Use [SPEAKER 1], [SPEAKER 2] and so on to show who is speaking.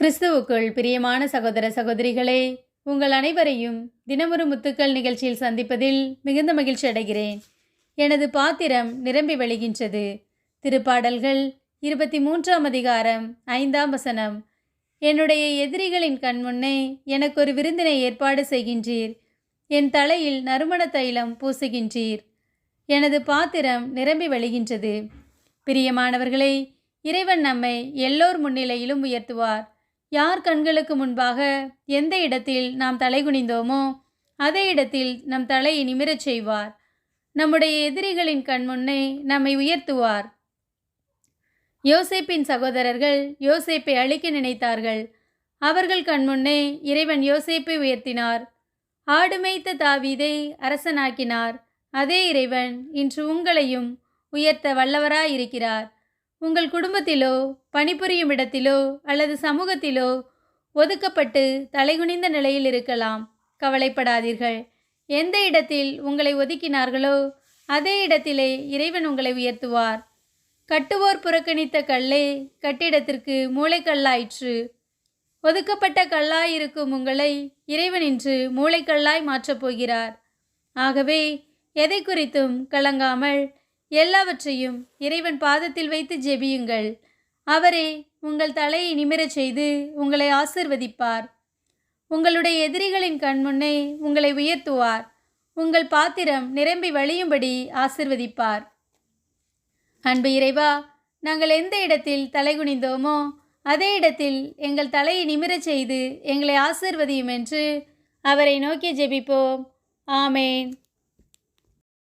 [SPEAKER 1] கிறிஸ்துவுக்குள் பிரியமான சகோதர சகோதரிகளே உங்கள் அனைவரையும் தினமொரு முத்துக்கள் நிகழ்ச்சியில் சந்திப்பதில் மிகுந்த மகிழ்ச்சி அடைகிறேன். எனது பாத்திரம் நிரம்பி வழிகின்றது. திருப்பாடல்கள் இருபத்தி மூன்றாம் அதிகாரம் ஐந்தாம் வசனம். என்னுடைய எதிரிகளின் கண்முன்னே எனக்கு ஒரு விருந்தினை ஏற்பாடு செய்கின்றீர். என் தலையில் நறுமண தைலம் பூசுகின்றீர். எனது பாத்திரம் நிரம்பி வழிகின்றது. பிரியமானவர்களே இறைவன் நம்மை எல்லோர் முன்னிலையிலும் உயர்த்துவார். யார் கண்களுக்கு முன்பாக எந்த இடத்தில் நாம் தலைகுனிந்தோமோ அதே இடத்தில் நம் தலையை நிமிரச் செய்வார். நம்முடைய எதிரிகளின் கண் முன்னே நம்மை உயர்த்துவார். யோசேப்பின் சகோதரர்கள் யோசேப்பை அழிக்க நினைத்தார்கள். அவர்கள் கண்முன்னே இறைவன் யோசேப்பை உயர்த்தினார். ஆடு மேய்த்த தாவீதை அரசனாக்கினார். அதே இறைவன் இன்று உங்களையும் உயர்த்த வல்லவராயிருக்கிறார். உங்கள் குடும்பத்திலோ பணிபுரியும் இடத்திலோ அல்லது சமூகத்திலோ ஒதுக்கப்பட்டு தலைகுனிந்த நிலையில் இருக்கலாம். கவலைப்படாதீர்கள். எந்த இடத்தில் உங்களை ஒதுக்கினார்களோ அதே இடத்திலே இறைவன் உங்களை உயர்த்துவார். கட்டுவோர் புறக்கணித்த கல்லே கட்டிடத்திற்கு மூளைக்கல்லாயிற்று. ஒதுக்கப்பட்ட கல்லாயிருக்கும் உங்களை இறைவன் இன்று மூளைக்கல்லாய் மாற்றப் போகிறார். ஆகவே எதை குறித்தும் கலங்காமல் எல்லாவற்றையும் இறைவன் பாதத்தில் வைத்து ஜெபியுங்கள். அவரே உங்கள் தலையை நிமிரச் செய்து உங்களை ஆசிர்வதிப்பார். உங்களுடைய எதிரிகளின் கண்முன்னே உங்களை உயர்த்துவார். உங்கள் பாத்திரம் நிரம்பி வழியும்படி ஆசிர்வதிப்பார். அன்பு இறைவா நாங்கள் எந்த இடத்தில் தலைகுனிந்தோமோ அதே இடத்தில் எங்கள் தலையை நிமிரச் செய்து எங்களை ஆசிர்வதியும் என்று அவரை நோக்கி ஜெபிப்போம். ஆமேன்.